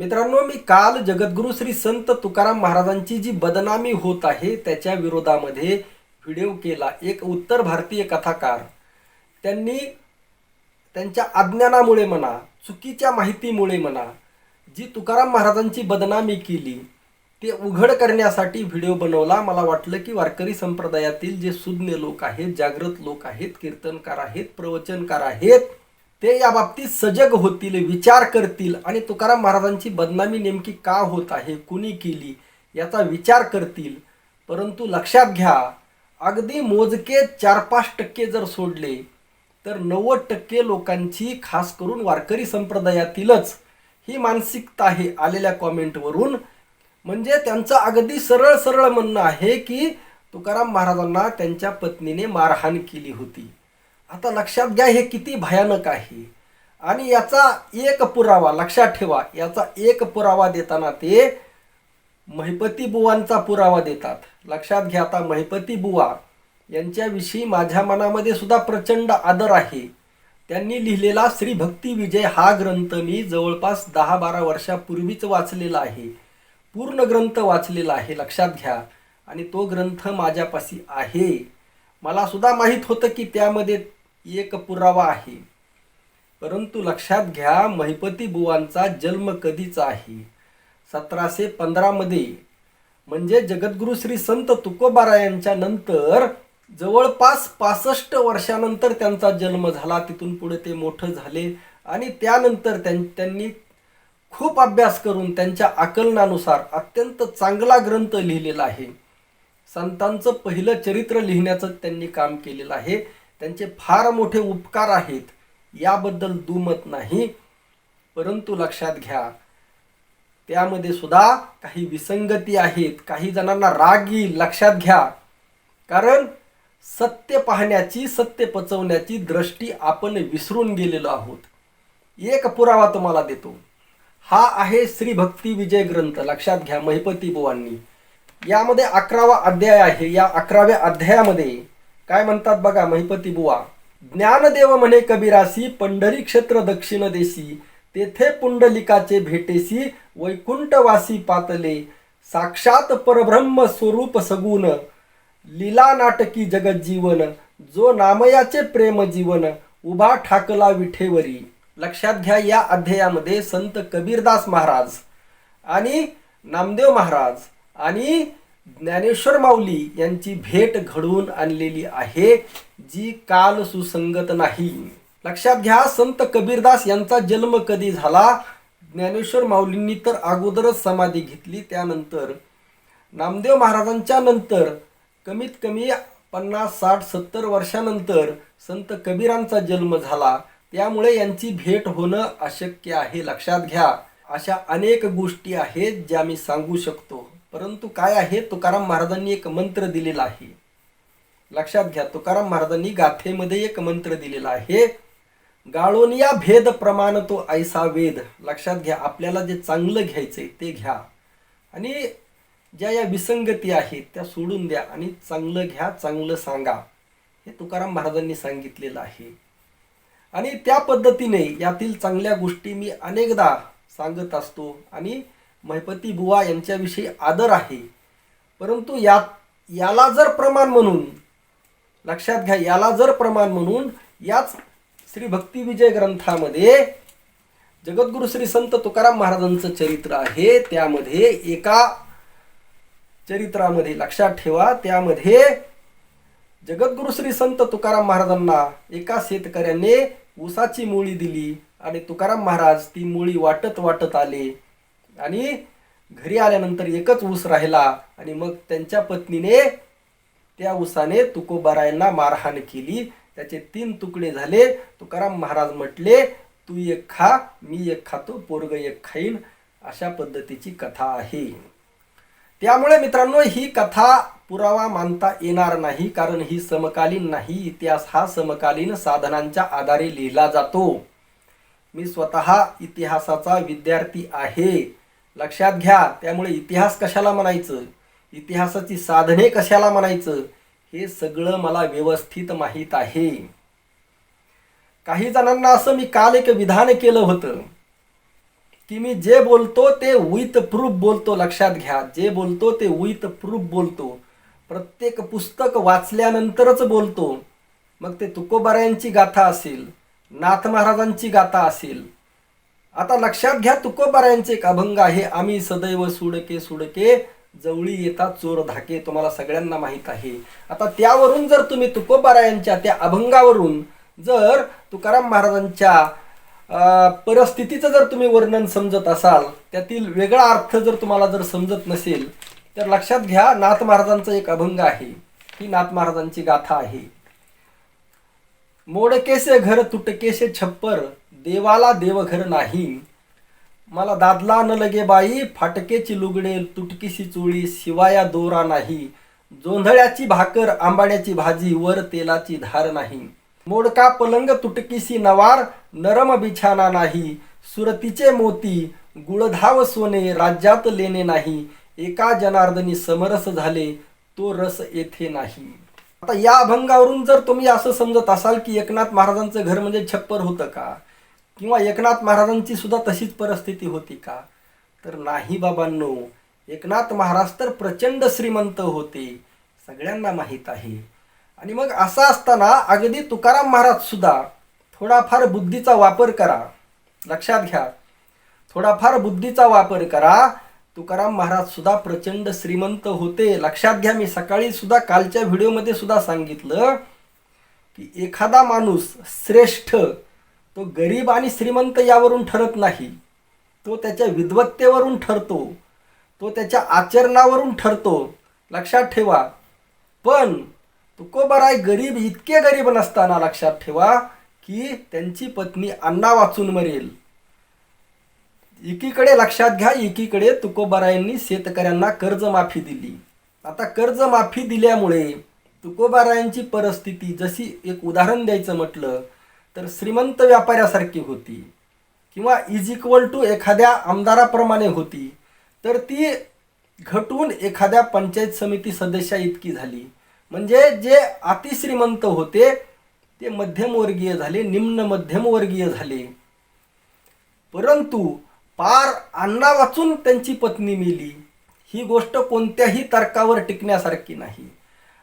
मित्रांनो मी काल जगद्गुरु श्री संत तुकाराम महाराजांची जी बदनामी होत आहे त्याच्या विरोधामध्ये व्हिडिओ केला. एक उत्तर भारतीय कथाकार. त्यांनी त्यांच्या अज्ञानामुळे म्हणा चुकीच्या माहितीमुळे म्हणा जी तुकाराम महाराजांची बदनामी केली ते उघड करण्यासाठी व्हिडिओ बनवला. मला वाटलं की वारकरी संप्रदायातील जे सुज्ञ लोक आहेत जागृत लोक आहेत कीर्तनकार आहेत प्रवचनकार आहेत ते या बाबतीत सजग होतील विचार करतील आणि तुकाराम महाराजांची बदनामी नेमकी का होत आहे कुणी केली याचा विचार करतील. परंतु लक्षात घ्या अगदी मोजके चार पाच टक्के जर सोडले तर नव्वद टक्के लोकांची खास करून वारकरी संप्रदायातीलच ही मानसिकता आहे आलेल्या कॉमेंटवरून. म्हणजे त्यांचं अगदी सरळ सरळ म्हणणं आहे की तुकाराम महाराजांना त्यांच्या पत्नीने मारहाण केली होती. आता लक्षात घ्या हे किती भयानक आहे. आणि याचा एक पुरावा लक्षात ठेवा याचा एक पुरावा देताना ते महिपती बुवांचा पुरावा देतात. लक्षात घ्या आता महिपती बुवा यांच्याविषयी माझ्या मनामध्ये सुद्धा प्रचंड आदर आहे. त्यांनी लिहिलेला श्री भक्ती विजय हा ग्रंथ मी जवळपास दहा बारा वर्षापूर्वीच वाचलेला आहे. पूर्ण ग्रंथ वाचलेला आहे लक्षात घ्या. आणि तो ग्रंथ माझ्यापाशी आहे. मला सुद्धा माहीत होतं की त्यामध्ये एक पुरावा आहे. परंतु लक्षात घ्या महिपती बुवांचा जन्म कधीचा आहे? सतराशे पंधरामध्ये म्हणजे जगद्गुरु श्री संत तुकोबारा यांच्या नंतर जवळपास पासष्ट वर्षानंतर त्यांचा जन्म झाला. तिथून पुढे ते मोठं झाले आणि त्यानंतर त्यां त्यांनी खूप अभ्यास करून त्यांच्या आकलनानुसार अत्यंत चांगला ग्रंथ लिहिलेला आहे. संतांचं पहिलं चरित्र लिहिण्याचं त्यांनी काम केलेलं आहे. त्यांचे फार मोठे उपकार आहेत याबद्दल दुमत नाही. परंतु लक्षात घ्या त्यामध्ये सुद्धा काही विसंगती आहेत काही जणांना राग येईल लक्षात घ्या. कारण सत्य पाहण्याची सत्य पचवण्याची दृष्टी आपण विसरून गेलेलो आहोत. एक पुरावा तुम्हाला देतो. हा आहे श्री भक्ती विजय ग्रंथ. लक्षात घ्या महिपती बुवांनी. यामध्ये अकरावा अध्याय आहे. या अकराव्या अध्यायामध्ये काय म्हणतात बघा महिपती बुवा. ज्ञानदेव म्हणे कबीरासी पंढरी क्षेत्र दक्षिण देशी तेथे पुंडलिकाचे भेटेसी वैकुंठवासी पातले. साक्षात परब्रह्म स्वरूप सगुण. लीला नाटकी जगज्जीवन. जो नामयाचे प्रेम जीवन. उभा ठाकला विठेवरी. लक्षात घ्या या अध्यायामध्ये संत कबीरदास महाराज आणि नामदेव महाराज आणि ज्ञानेश्वर माऊली यांची भेट घडवून आणलेली आहे जी काल सुसंगत नाही. लक्षात घ्या संत कबीरदास यांचा जन्म कधी झाला? ज्ञानेश्वर माऊलींनी तर अगोदरच समाधी घेतली त्यानंतर नामदेव महाराजांच्या नंतर कमीत कमी पन्नास साठ सत्तर वर्षानंतर संत कबीरांचा जन्म झाला. त्यामुळे यांची भेट होणं अशक्य आहे लक्षात घ्या. अशा अनेक गोष्टी आहेत ज्या मी सांगू शकतो. परंतु काय आहे? तुकाराम महाराजांनी एक मंत्र दिलेला आहे. लक्षात घ्या तुकाराम महाराजांनी गाथेमध्ये एक मंत्र दिलेला आहे. गाळोनिया भेद प्रमाण तो ऐसा वेद. लक्षात घ्या आपल्याला जे चांगलं घ्यायचंय ते घ्या. आणि ज्या या विसंगती आहेत त्या सोडून द्या आणि चांगलं घ्या चांगलं सांगा. हे तुकाराम महाराजांनी सांगितलेलं आहे. आणि त्या पद्धतीने यातील चांगल्या गोष्टी मी अनेकदा सांगत असतो. आणि महिपती बुवा यांच्याविषयी आदर आहे. परंतु या याला जर प्रमाण म्हणून लक्षात घ्या याला जर प्रमाण म्हणून याच श्री भक्ती विजय ग्रंथामध्ये जगद्गुरु श्री संत तुकाराम महाराजांचं चरित्र आहे. त्यामध्ये एका चरित्रामध्ये लक्षात ठेवा. त्यामध्ये जगद्गुरु श्री संत तुकाराम महाराजांना एका शेतकऱ्याने ऊसाची मुळी दिली आणि तुकाराम महाराज ती मुळी वाटत वाटत आले. आणि घरी आल्यानंतर एकच ऊस राहिला आणि मग त्यांच्या पत्नीने त्या ऊसाने तुकोबारायांना मारहाण केली. त्याचे तीन तुकडे झाले. तुकाराम महाराज म्हटले तू एक खा मी एक खातो पोरग एक खाईन. अशा पद्धतीची कथा आहे. त्यामुळे मित्रांनो ही कथा पुरावा मानता येणार नाही कारण ही समकालीन नाही. इतिहास हा समकालीन साधनांच्या आधारे लिहिला जातो. मी स्वतः इतिहासाचा विद्यार्थी आहे. लक्षात घ्या त्यामुळे इतिहास कशाला म्हणायचं? इतिहासाची साधने कशाला म्हणायचं? हे सगळं मला व्यवस्थित माहीत आहे. काही जणांना असं मी काल एक विधान केलं होतं. की मी जे बोलतो ते विथ प्रूफ बोलतो लक्षात घ्या. जे बोलतो ते विथ प्रूफ बोलतो. प्रत्येक पुस्तक वाचल्यानंतरच बोलतो. मग ते तुकोबारायांची गाथा असेल नाथ महाराजांची गाथा असेल आता लक्षात घ्या तुकोबारायांचे एक अभंग आहे आम्ही सदैव सुडके सुडके जवळी येतात चोर धाके. तुम्हाला सगळ्यांना माहीत आहे. आता त्यावरून जर तुम्ही तुकोबारायांच्या त्या अभंगावरून जर तुकाराम महाराजांच्या परिस्थितीचं जर तुम्ही वर्णन समजत असाल त्यातील वेगळा अर्थ जर तुम्हाला जर समजत नसेल तर लक्षात घ्या नाथ महाराजांचा एक अभंग आहे. ही नाथ महाराजांची गाथा आहे. मोडकेसे घर तुटकेसे छप्पर देवाला देवघर नाही. मला दादला न लगे बाई फाटकेची लुगडे तुटकीशी चोळी शिवाया दोरा नाही. जोंधळ्याची भाकर आंबाड्याची भाजी वर तेलाची धार नाही. मोडका पलंग तुटकीशी नवार नरम बिछाना नाही. सुरतीचे मोती गुळधाव सोने राज्यात लेणे नाही. एका जनार्दनी समरस झाले तो रस येथे नाही. आता या अभंगावरून जर तुम्ही असं समजत असाल की एकनाथ महाराजांचं घर म्हणजे छप्पर होतं का? किंवा एकनाथ महाराजांची सुद्धा तशीच परिस्थिती होती का? तर नाही बाबांनो एकनाथ महाराज तर प्रचंड श्रीमंत होते सगळ्यांना माहीत आहे. आणि मग असं असताना अगदी तुकाराम महाराज सुद्धा थोडाफार बुद्धीचा वापर करा. लक्षात घ्या. थोडाफार बुद्धीचा वापर करा. तुकाराम महाराज सुद्धा प्रचंड श्रीमंत होते. लक्षात घ्या मी सकाळी सुद्धा कालच्या व्हिडिओमध्ये सुद्धा सांगितलं की एखादा माणूस श्रेष्ठ तो गरीब आणि श्रीमंत यावरून ठरत नाही. तो त्याच्या विद्वत्तेवरून ठरतो. तो त्याच्या आचरणावरून ठरतो. लक्षात ठेवा. पण तुकोबराय गरीब इतके गरीब नसताना लक्षात ठेवा की त्यांची पत्नी अण्णा वाचून मरेल. एकीकडे लक्षात घ्या एकीकडे तुकोबारायांनी शेतकऱ्यांना कर्जमाफी दिली. आता कर्जमाफी दिल्यामुळे तुकोबारायांची परिस्थिती जशी एक उदाहरण द्यायचं म्हटलं तर श्रीमंत व्यापाऱ्यासारखी होती किंवा इज इक्वल टू एखाद्या आमदाराप्रमाणे होती तर ती घटून एखाद्या पंचायत समिती सदस्या इतकी झाली. म्हणजे जे अतिश्रीमंत होते ते मध्यमवर्गीय झाले निम्न मध्यमवर्गीय झाले. परंतु पार अन्ना वाचून त्यांची पत्नी मिली. ही गोष्ट कोणत्याही तर्कावर टिकण्यासारखी नाही.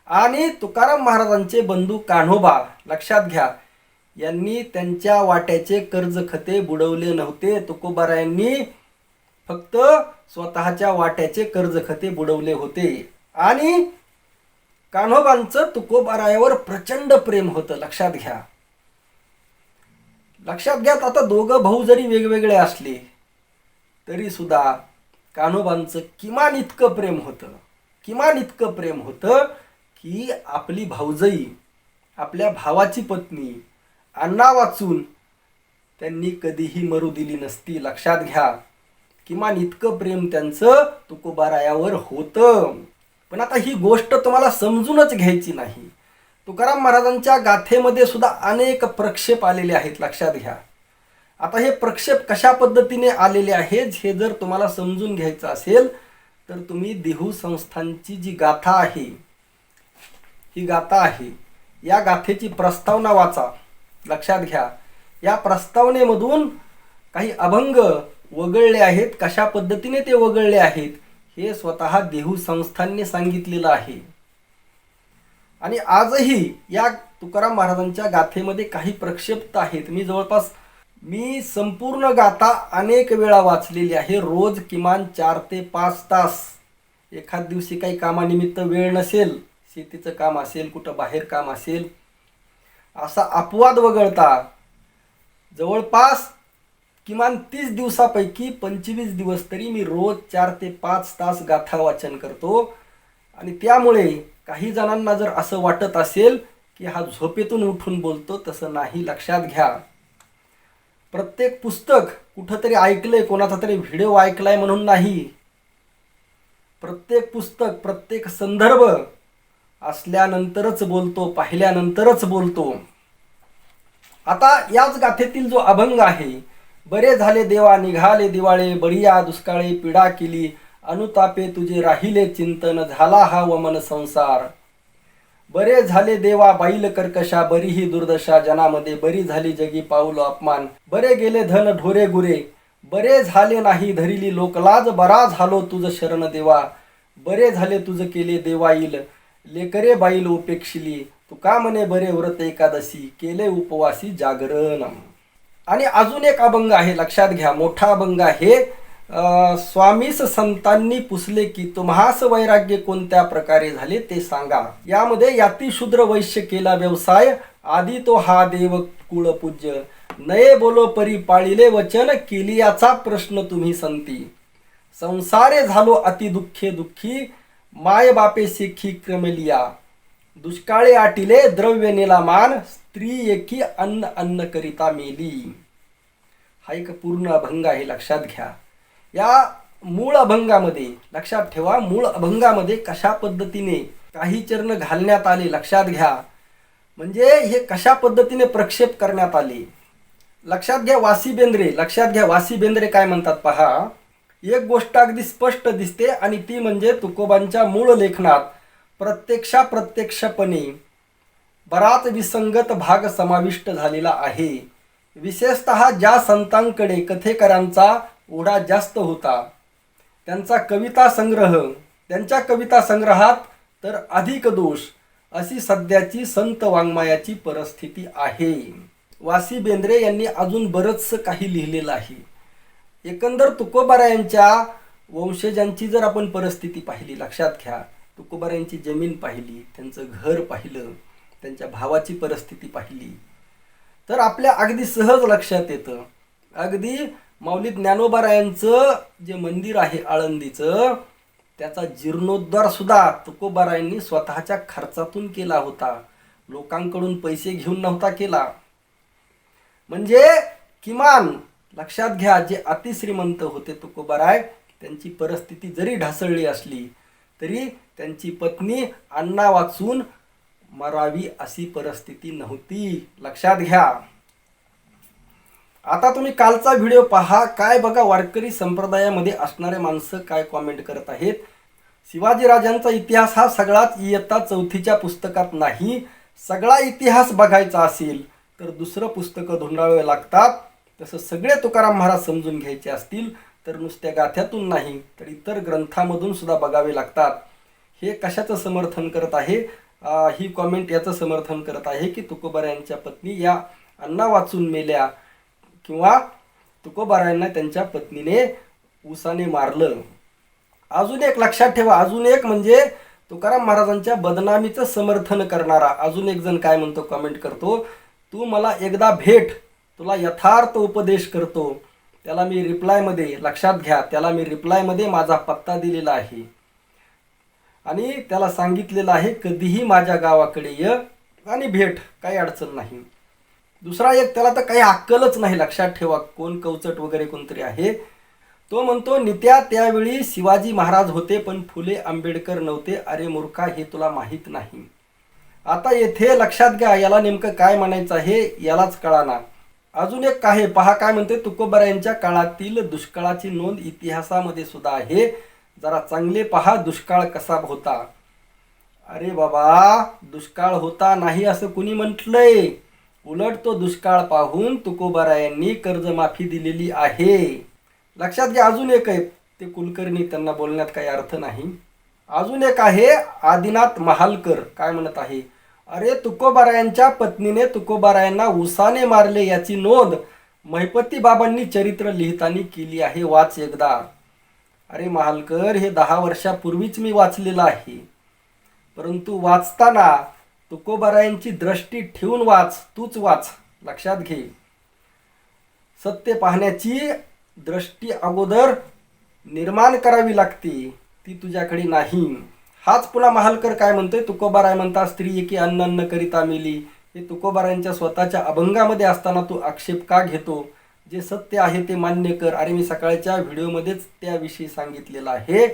आणि तुकाराम महाराजांचे बंधू कान्होबा लक्षात घ्या यांनी त्यांच्या वाट्याचे कर्ज खते बुडवले नव्हते. तुकोबारायांनी फक्त स्वतःच्या वाट्याचे कर्ज खते बुडवले होते. आणि कान्होबांचं तुकोबारायावर प्रचंड प्रेम होतं. लक्षात घ्या. लक्षात घ्या आता दोघं भाऊ जरी वेगवेगळे असले तरी सुद्धा कान्होबांचं किमान इतकं प्रेम होतं. किमान इतकं प्रेम होतं की आपली भाऊजई आपल्या भावाची पत्नी अण्णा वाचून त्यांनी कधीही मरू दिली नसती. लक्षात घ्या. किमान इतकं प्रेम त्यांचं तुकोबारायावर होतं. पण आता ही गोष्ट तुम्हाला समजूनच घ्यायची नाही. तुकाराम महाराजांच्या गाथेमध्ये सुद्धा अनेक प्रक्षेप आलेले आहेत. लक्षात घ्या. आता हे प्रक्षेप कशा पद्धतीने आलेले आहेत हे जर तुम्हाला समजून घ्यायचं असेल तर तुम्ही देहू संस्थांची जी गाथा आहे ही गाथा आहे. या गाथेची प्रस्तावना वाचा. लक्षात घ्या. या प्रस्तावनेमधून काही अभंग वगळले आहेत. कशा पद्धतीने ते वगळले आहेत? हे स्वतः देहू संस्थांनी सांगितलेलं आहे. आणि आजही या तुकाराम महाराजांच्या गाथेमध्ये काही प्रक्षेप्त आहेत. मी जवळपास मी संपूर्ण गाथा अनेक वेळा वाचलेली आहे. रोज किमान चार ते पाच तास. एखाद दिवशी काही कामानिमित्त वेळ नसेल शेतीचं काम असेल कुठं बाहेर काम असेल असा अपवाद वगळता जवळपास किमान तीस दिवसापैकी पंचवीस दिवस तरी मी रोज चार ते पाच तास गाथा वाचन करतो. आणि त्यामुळे काही जणांना जर असं वाटत असेल की हा झोपेतून उठून बोलतो तसं नाही लक्षात घ्या. प्रत्येक पुस्तक कुठंतरी ऐकलंय कोणाचा तरी व्हिडिओ ऐकलाय म्हणून नाही. प्रत्येक पुस्तक प्रत्येक संदर्भ असल्यानंतरच बोलतो पाहिल्यानंतरच बोलतो. आता याच गाथेतील जो अभंग आहे बरे झाले देवा निघाले दिवाळे बळीया दुष्काळे पीडा केली अनुतापे तुझे राहिले चिंतन झाला हा वमन संसार. बरे झाले देवा बाईल कर्कशा बरी ही दुर्दशा जनामध्ये बरी झाली जगी पाऊल अपमान. बरे गेले धन ढोरे गुरे. बरे झाले नाही धरिली लोकलाज बरा झालो तुझ शरण देवा. बरे झाले तुझ केले देवाईल लेकरे बाईल उपेक्षिली तू का म्हणे बरे व्रत एकादशी केले उपवासी जागरण आणि अजून एक अभंग आहे लक्षात घ्या मोठा अभंग आहे स्वामीस संतांनी पुसले की तुम्हास वैराग्य कोणत्या प्रकारे झाले ते सांगा. यामध्ये याती शूद्र वैश्य केला व्यवसाय आधी तो हा देव कुळ पूज्य नये बोलो परी पाळिले वचन केलियाचा प्रश्न तुम्ही संती. संसारे झालो अति दुःखे दुःखी माय बापे शिखी क्रमलिया। दुष्काळे आटिले द्रव्य नेला मान स्त्री एकी अन्न अन्न करिता मेली। हा एक पूर्ण अभंग आहे लक्षात घ्या. या मूळ अभंगामध्ये लक्षात ठेवा मूळ अभंगामध्ये कशा पद्धतीने काही चरण घालण्यात आले लक्षात घ्या. म्हणजे हे कशा पद्धतीने प्रक्षेप करण्यात आले? लक्षात घ्या वासी बेंद्रे लक्षात घ्या वासी बेंद्रे काय म्हणतात पहा? एक गोष्ट अगदी स्पष्ट दिसते आणि ती म्हणजे तुकोबांच्या मूळ लेखनात प्रत्यक्षा प्रत्यक्षपणे बराच विसंगत भाग समाविष्ट झालेला आहे. विशेषत ज्या संतांकडे कथेकरांचा ओढा जास्त होता त्यांचा कविता संग्रह त्यांच्या कविता संग्रहात तर अधिक दोष अशी सध्याची संत वाङ्मयाची परिस्थिती आहे. वासी बेंद्रे यांनी अजून बरंचसं काही लिहिलेलं आहे. एकंदर तुकोबारायांच्या वंशजांची जर आपण परिस्थिती पाहिली लक्षात घ्या. तुकोबारायांची जमीन पाहिली त्यांचं घर पाहिलं त्यांच्या भावाची परिस्थिती पाहिली. तर आपल्या अगदी सहज लक्षात येतं. अगदी माऊली ज्ञानोबारायांचं जे मंदिर आहे आळंदीचं त्याचा जीर्णोद्धार सुद्धा तुकोबारायांनी स्वतःच्या खर्चातून केला होता. लोकांकडून पैसे घेऊन नव्हता केला. म्हणजे किमान लक्षात घ्या जे अतिश्रीमंत होते तुकोबाराय त्यांची परिस्थिती जरी ढासळली असली तरी त्यांची पत्नी अण्णा वाचून मरावी अशी परिस्थिती नव्हती. लक्षात घ्या. आता तुम्ही कालचा व्हिडिओ पहा काय बघा वारकरी संप्रदायामध्ये असणारे माणसं काय कॉमेंट करत आहेत. शिवाजीराजांचा इतिहास हा सगळाच इयत्ता चौथीच्या पुस्तकात नाही. सगळा इतिहास बघायचा असेल तर दुसरं पुस्तकं धुंडाळावे लागतात. तसं सगळे तुकाराम महाराज समजून घ्यायचे असतील तर नुसत्या गाथ्यातून नाही तर इतर ग्रंथामधून सुद्धा बघावे लागतात. हे कशाचं समर्थन करत आहे? ही कॉमेंट याचं समर्थन करत आहे की तुकोबारायांच्या पत्नी या अण्णा वाचून मेल्या किंवा तुकोबारायांना त्यांच्या पत्नीने उसाने मारलं. अजून एक लक्षात ठेवा अजून एक म्हणजे तुकाराम महाराजांच्या बदनामीचं समर्थन करणारा अजून एक जण काय म्हणतो कमेंट करतो तू मला एकदा भेट तुला यथार्थ उपदेश करतो. त्याला मी रिप्लायमध्ये लक्षात घ्या त्याला मी रिप्लायमध्ये माझा पत्ता दिलेला आहे. आणि त्याला सांगितलेलं आहे कधीही माझ्या गावाकडे ये आणि भेट काही अडचण नाही. दुसरा एक त्याला तर काही अक्कलच नाही लक्षात ठेवा कोण कवचट वगैरे कोणतरी आहे. तो म्हणतो नित्या त्यावेळी शिवाजी महाराज होते पण फुले आंबेडकर नव्हते. अरे मूर्खा हे तुला माहीत नाही. आता येथे लक्षात घ्या याला नेमकं काय म्हणायचं आहे यालाच कळाना अजून एक आहे पहा काय म्हणते तुकोबरा यांच्या काळातील दुष्काळाची नोंद इतिहासामध्ये सुद्धा आहे. जरा चांगले पहा दुष्काळ कसा होता. अरे बाबा दुष्काळ होता नाही असं कुणी म्हटलंय? उलट तो दुष्काळ पाहून तुकोबरायांनी कर्जमाफी दिलेली आहे. लक्षात घ्या अजून एक आहे. ते कुलकर्णी त्यांना बोलण्यात काही अर्थ नाही. अजून एक आहे आदिनाथ महालकर काय म्हणत आहे? अरे तुकोबारायांच्या पत्नीने तुकोबारायांना उसाने मारले याची नोंद महिपती बाबांनी चरित्र लिहिताना केली आहे वाच एकदा. अरे महालकर हे दहा वर्षापूर्वीच मी वाचलेलं आहे. परंतु वाचताना तुकोबारायांची दृष्टी ठेवून वाच तूच वाच लक्षात घे. सत्य पाहण्याची दृष्टी अगोदर निर्माण करावी लागते ती तुझ्याकडे नाही. हाच पुन्हा महालकर काय म्हणतोय? तुकोबाराय म्हणता स्त्री एकी अन्न अन्न करिता मेली. हे तुकोबारांच्या स्वतःच्या अभंगामध्ये असताना तू आक्षेप का घेतो? जे सत्य आहे ते मान्य कर. अरे मी सकाळच्या व्हिडिओमध्येच त्याविषयी सांगितलेलं आहे.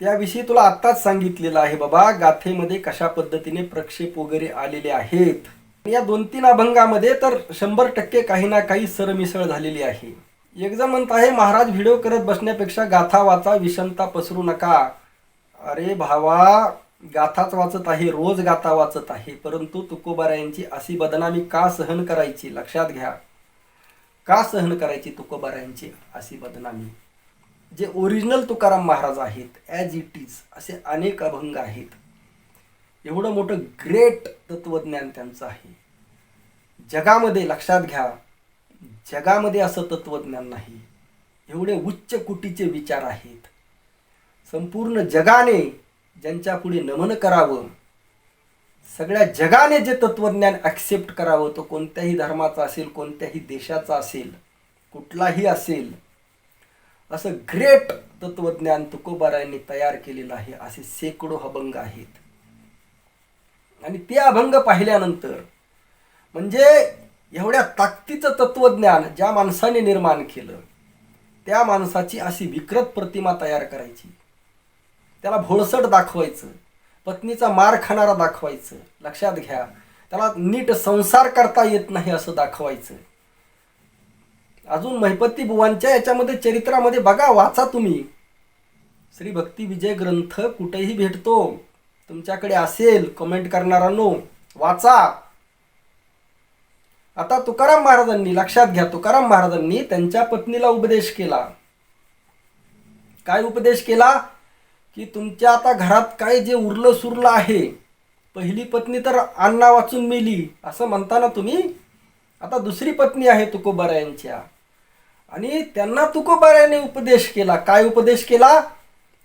त्याविषयी तुला आत्ताच सांगितलेलं आहे बाबा गाथेमध्ये कशा पद्धतीने प्रक्षेप वगैरे आलेले आहेत? या दोन तीन अभंगामध्ये तर शंभर टक्के काही ना काही सरमिसळ झालेली आहे. एक जण म्हणत आहे महाराज व्हिडिओ करत बसण्यापेक्षा गाथा वाचा विषमता पसरू नका. अरे भावा गाथाच वाचत आहे रोज गाथा वाचत आहे परंतु तुकोबारायांची अशी बदनामी का सहन करायची? लक्षात घ्या. का सहन करायची तुकोबारायांची अशी बदनामी? जे ओरिजिनल तुकाराम महाराज आहेत ॲज इट इज असे अनेक अभंग आहेत. एवढं मोठं ग्रेट तत्वज्ञान त्यांचं आहे. जगामध्ये लक्षात घ्या जगामध्ये असं तत्वज्ञान नाही. एवढे उच्च कुटीचे विचार आहेत. संपूर्ण जगाने ज्यांच्या पुढे नमन करावं सगळ्या जगाने जे तत्वज्ञान ॲक्सेप्ट करावं तो कोणत्याही धर्माचा असेल कोणत्याही देशाचा असेल कुठलाही असेल असं ग्रेट तत्वज्ञान तुकोबारायांनी तयार केलेलं आहे. असे शेकडो अभंग आहेत. आणि ते अभंग पाहिल्यानंतर म्हणजे एवढ्या ताकदीचं तत्वज्ञान ज्या माणसाने निर्माण केलं त्या माणसाची अशी विकृत प्रतिमा तयार करायची. त्याला भोळसट दाखवायचं. पत्नीचा मार खाणारा दाखवायचं. लक्षात घ्या. त्याला नीट संसार करता येत नाही असं दाखवायचं. अजून महिपती बुवांच्या याच्यामध्ये चरित्रामध्ये बघा वाचा तुम्ही. श्री भक्ती विजय ग्रंथ कुठेही भेटतो. तुमच्याकडे असेल कमेंट करणारांनो वाचा. आता तुकाराम महाराजांनी लक्षात घ्या तुकाराम महाराजांनी त्यांच्या पत्नीला उपदेश केला. काय उपदेश केला? की तुमच्या आता घरात काय जे उरलं सुरलं आहे पहिली पत्नी तर अन्ना वाचून मेली असं म्हणताना तुम्ही? आता दुसरी पत्नी आहे तुकोबारायांच्या. आणि त्यांना तुकोबारायाने उपदेश केला. काय उपदेश केला?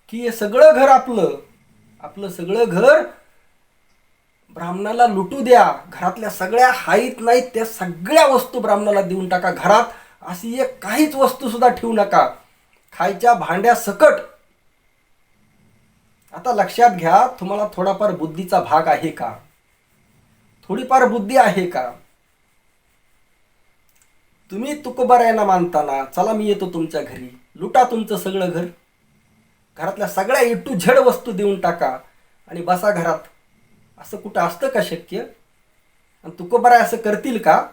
की हे सगळं घर आपलं आपलं सगळं घर ब्राह्मणाला लुटू द्या. घरातल्या सगळ्या हाईत नाहीत त्या सगळ्या वस्तू ब्राह्मणाला देऊन टाका. घरात अशी एक काहीच वस्तू सुद्धा ठेवू नका. खायच्या भांड्या सकट आता लक्षात घ्या तुम्हाला थोडाफार बुद्धीचा भाग आहे का? थोडीफार बुद्धी आहे का? तुम्ही तुकोबारायांना मानताना चला मी येतो तुमच्या घरी लुटा तुमचं सगळं घर. घरातल्या सगळ्या ए टू झेड वस्तू देऊन टाका आणि बसा घरात. असं कुठं असतं का शक्य? आणि तुकोबाराय असं करतील का?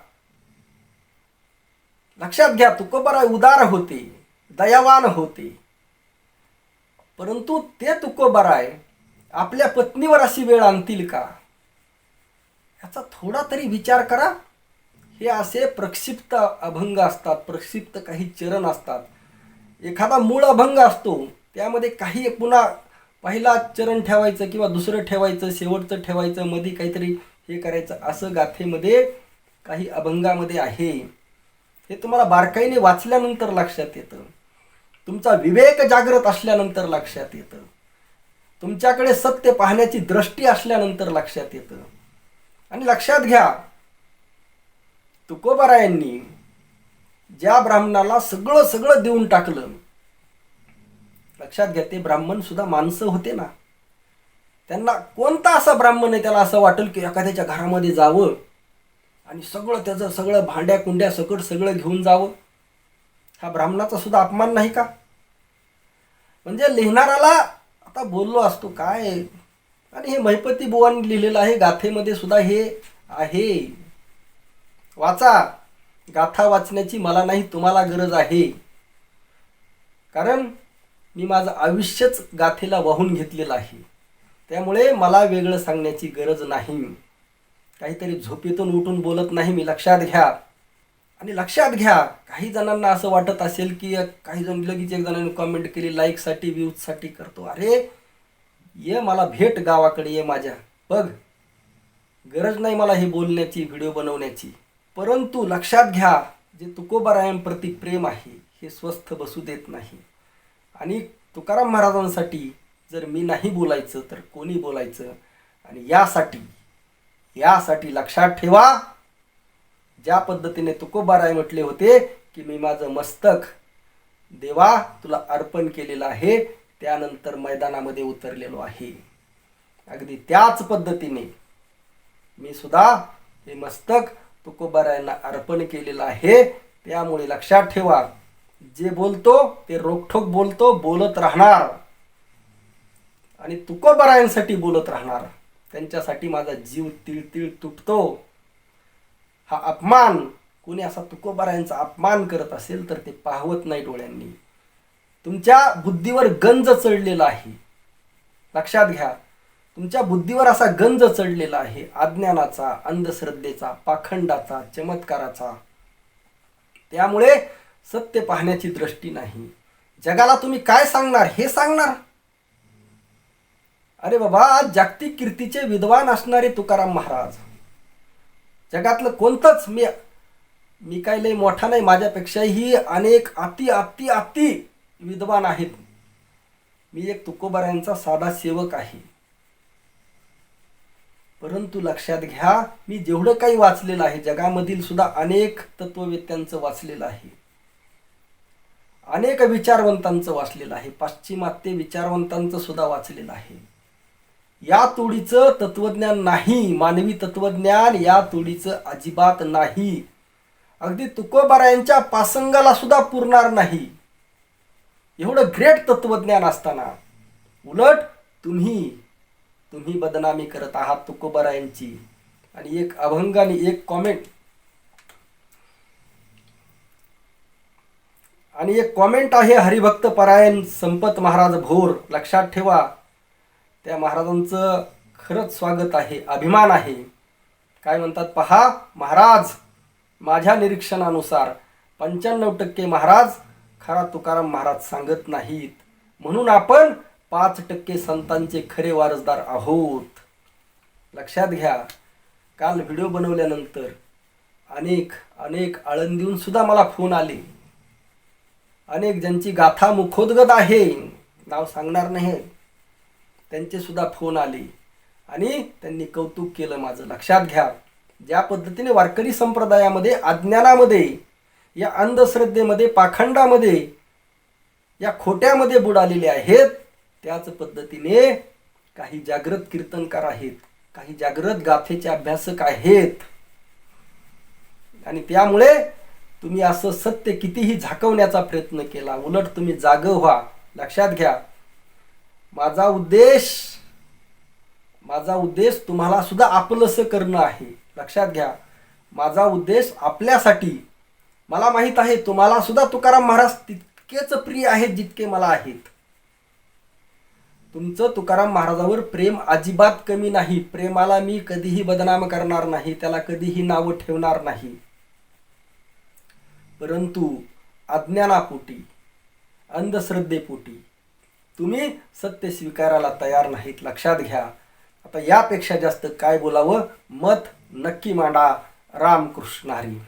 लक्षात घ्या तुकोबाराय उदार होते दयावान होते. परंतु ते तुकोबाराय आपल्या पत्नीवर अशी वेळ आणतील का? याचा थोडा तरी विचार करा. हे असे प्रक्षिप्त अभंग असतात प्रक्षिप्त काही चरण असतात. एखादा मूळ अभंग असतो त्यामध्ये काही पुन्हा पहिला चरण ठेवायचं किंवा दुसरं ठेवायचं शेवटचं ठेवायचं मध्ये काहीतरी हे करायचं असं गाथेमध्ये काही अभंगामध्ये आहे. हे तुम्हाला बारकाईने वाचल्यानंतर लक्षात येतं. तुमचा विवेक जागृत असल्यानंतर लक्षात येतं. तुमच्याकडे सत्य पाहण्याची दृष्टी असल्यानंतर लक्षात येतं. आणि लक्षात घ्या तुकोबारायांनी ज्या ब्राह्मणाला सगळं सगळं देऊन टाकलं लक्षात घ्या ते ब्राह्मण सुद्धा माणसं होते ना. त्यांना कोणता असा ब्राह्मण आहे त्याला असं वाटेल की एखाद्याच्या घरामध्ये जावं आणि सगळं त्याचं सगळं भांड्या कुंड्या सकट सगळं घेऊन जावं? हा ब्राह्मणाचा सुद्धा अपमान नाही का? म्हणजे लिहिणाराला आता बोललो असतो काय? आणि हे महिपती बुवांनी लिहिलेलं आहे गाथेमध्ये सुद्धा हे आहे. वाचा गाथा वाचण्याची मला नाही तुम्हाला गरज आहे. कारण मी माझं आयुष्यच गाथेला वाहून घेतलेलं आहे. त्यामुळे मला वेगळं सांगण्याची गरज नाही. काहीतरी झोपेतून उठून बोलत नाही मी लक्षात घ्या. आणि लक्षात घ्या काही जणांना असं वाटत असेल की काही जण लगेच एक जणांनी कमेंट केली लाईकसाठी व्ह्यूजसाठी करतो. अरे ये मला भेट गावाकडे ये माझ्या. बघ गरज नाही मला हे बोलण्याची व्हिडिओ बनवण्याची. परंतु लक्षात घ्या जे तुकोबारायांप्रती प्रेम आहे हे स्वस्थ बसू देत नाही. आणि तुकाराम महाराजांसाठी जर मी नाही बोलायचं तर कोणी बोलायचं? आणि यासाठी यासाठी लक्षात ठेवा ज्या पद्धतीने तुकोबाराय म्हटले होते की मी माझं मस्तक देवा तुला अर्पण केलेलं आहे त्यानंतर मैदानामध्ये उतरलेलो आहे. अगदी त्याच पद्धतीने मी सुद्धा हे मस्तक तुकोबारायांना अर्पण केलेलं आहे. त्यामुळे लक्षात ठेवा जे बोलतो ते रोखठोक बोलतो बोलत राहणार. आणि तुकोबारायांसाठी बोलत राहणार. त्यांच्यासाठी माझा जीव तिळतिळ तुटतो. हा अपमान कोणी असा तुकोबारायांचा अपमान करत असेल तर ते पाहवत नाही डोळ्यांनी. तुमच्या बुद्धीवर गंज चढलेला आहे. लक्षात घ्या तुमच्या बुद्धीवर असा गंज चढलेला आहे अज्ञानाचा अंधश्रद्धेचा पाखंडाचा चमत्काराचा. त्यामुळे सत्य पाहण्याची दृष्टी नाही. जगाला तुम्ही काय सांगणार हे सांगणार? अरे बाबा जागतिक कीर्तीचे विद्वान असणारे तुकाराम महाराज जगातलं कोणतंच मी मी काय लय मोठा नाही माझ्यापेक्षाही अनेक अति अति अति विद्वान आहेत. मी एक तुकोबारायांचा साधा सेवक आहे. परंतु लक्षात घ्या मी जेवढं काही वाचलेलं आहे जगामधील सुद्धा अनेक तत्ववेत्यांचं वाचलेलं आहे. अनेक विचारवंतांचं वाचलेलं आहे. पाश्चिमात्य विचारवंतांचं सुद्धा वाचलेलं आहे. या तोडीचं तत्वज्ञान नाही. मानवी तत्वज्ञान या तोडीचं अजिबात नाही. अगदी तुकोबारायांच्या पासंगाला सुद्धा पुरणार नाही. एवढं ग्रेट तत्वज्ञान असताना. उलट तुम्ही तुम्ही बदनामी करत आहात तुकोबारायांची. आणि एक अभंग आणि एक कॉमेंट आणि एक कॉमेंट आहे हरिभक्त परायण संपत महाराज भोर. लक्षात ठेवा. त्या महाराजांचं खरंच स्वागत आहे अभिमान आहे. काय म्हणतात पहा महाराज माझ्या निरीक्षणानुसार पंच्याण्णव टक्के महाराज खरा तुकाराम महाराज सांगत नाहीत. म्हणून आपण पाच टक्के संतांचे खरे वारसदार आहोत. लक्षात घ्या काल व्हिडिओ बनवल्यानंतर अनेक अनेक आळंदीहून सुद्धा मला फोन आले. अनेक ज्यांची गाथा मुखोद्गत आहे नाव सांगणार नाही त्यांचे सुद्धा फोन आले. आणि त्यांनी कौतुक केलं माझं. लक्षात घ्या ज्या पद्धतीने वारकरी संप्रदायामध्ये अज्ञानामध्ये या अंधश्रद्धेमध्ये पाखंडामध्ये या खोट्यामध्ये बुडालेले आहेत त्याच पद्धतीने काही जागृत कीर्तनकार आहेत काही जागृत गाथेचे अभ्यासक आहेत. आणि त्यामुळे तुम्ही असं सत्य कितीही झाकवण्याचा प्रयत्न केला उलट तुम्ही जाग व्हा. लक्षात घ्या माझा उद्देश माझा उद्देश तुम्हाला सुद्धा आपलंसं करणं आहे. लक्षात घ्या. माझा उद्देश आपल्यासाठी मला माहीत आहे तुम्हाला सुद्धा तुकाराम महाराज तितकेच प्रिय आहेत जितके मला आहेत. तुमचं तुकाराम महाराजावर प्रेम अजिबात कमी नाही. प्रेमाला मी कधीही बदनाम करणार नाही त्याला कधीही नावं ठेवणार नाही. परंतु अज्ञानापोटी अंधश्रद्धेपोटी तुम्ही सत्य स्वीकारायला तयार नाहीत लक्षात घ्या. आता यापेक्षा जास्त काय बोलावं? मत नक्की मांडा. रामकृष्ण हरी.